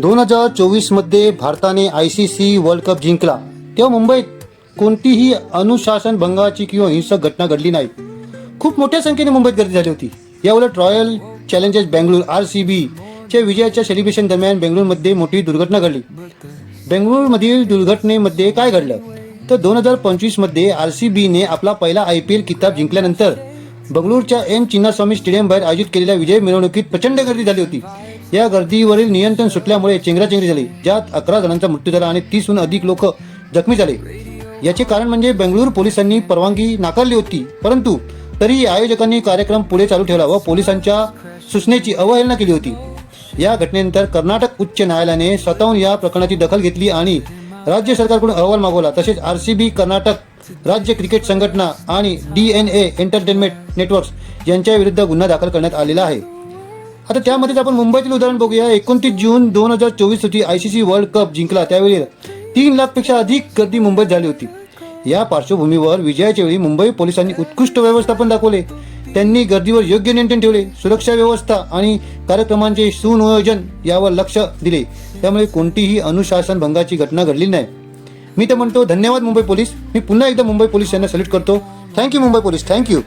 दोन हजार चोवीसमध्ये भारताने I C C world cup जिंकला. तेव्हा मुंबईत कोणतीही अनुशासन भंगाची किंवा हिंसक घटना घडली नाही. खूप मोठ्या संख्येने मुंबईत गर्दी झाली होती. याउलट royal challengers Bengaluru R C बीच्या विजयाच्या सेलिब्रेशन दरम्यान बेंगळूरमध्ये मोठी दुर्घटना घडली. बेंगळूरमधील दुर्घटनेमध्ये काय घडलं? तर दोन हजार पंचवीसमध्ये आर सी बीने आपला पहिला आय पी एल किताब जिंकल्यानंतर बंगळूरच्या एम चिन्नास्वामी स्टेडियम बाहेर आयोजित केलेल्या विजय मिरवणुकीत प्रचंड गर्दी झाली होती. या गर्दीवरील नियंत्रण सुटल्यामुळे चेंगराचेंगरी झाली ज्यात अकरा जणांचा मृत्यू झाला आणि तीसहून अधिक लोक जखमी झाले. याचे कारण म्हणजे बेंगळूर पोलिसांनी परवानगी नाकारली होती परंतु तरीही आयोजकांनी कार्यक्रम पुढे चालू ठेवला व पोलिसांच्या सूचनेची अवहेलना केली होती. या घटनेनंतर कर्नाटक उच्च न्यायालयाने स्वतःहून या प्रकरणाची दखल घेतली आणि राज्य सरकारकडून अहवाल मागवला तसेच आर सी बी कर्नाटक राज्य क्रिकेट संघटना आणि D N A entertainment networks यांच्या विरुद्ध गुन्हा दाखल करण्यात आलेला आहे. आता त्यामध्येच आपण मुंबईतील उदाहरण बघूया. एकोणतीस जून दोन हजार चोवीस रोजी I C C world cup जिंकला. त्यावेळी तीन लाखपेक्षा अधिक गर्दी मुंबईत झाली होती. या पार्श्वभूमीवर विजयाच्या वेळी मुंबई पोलिसांनी उत्कृष्ट व्यवस्थापन दाखवले. त्यांनी गर्दीवर योग्य नियंत्रण ठेवले. सुरक्षा व्यवस्था आणि कार्यक्रमांचे सुनियोजन यावर लक्ष दिले. त्यामुळे कोणतीही अनुशासन भंगाची घटना घडली नाही. मी तर म्हणतो धन्यवाद मुंबई पोलीस. मी पुन्हा एकदा मुंबई पोलीस यांना सल्यूट करतो. Thank you Mumbai police. Thank you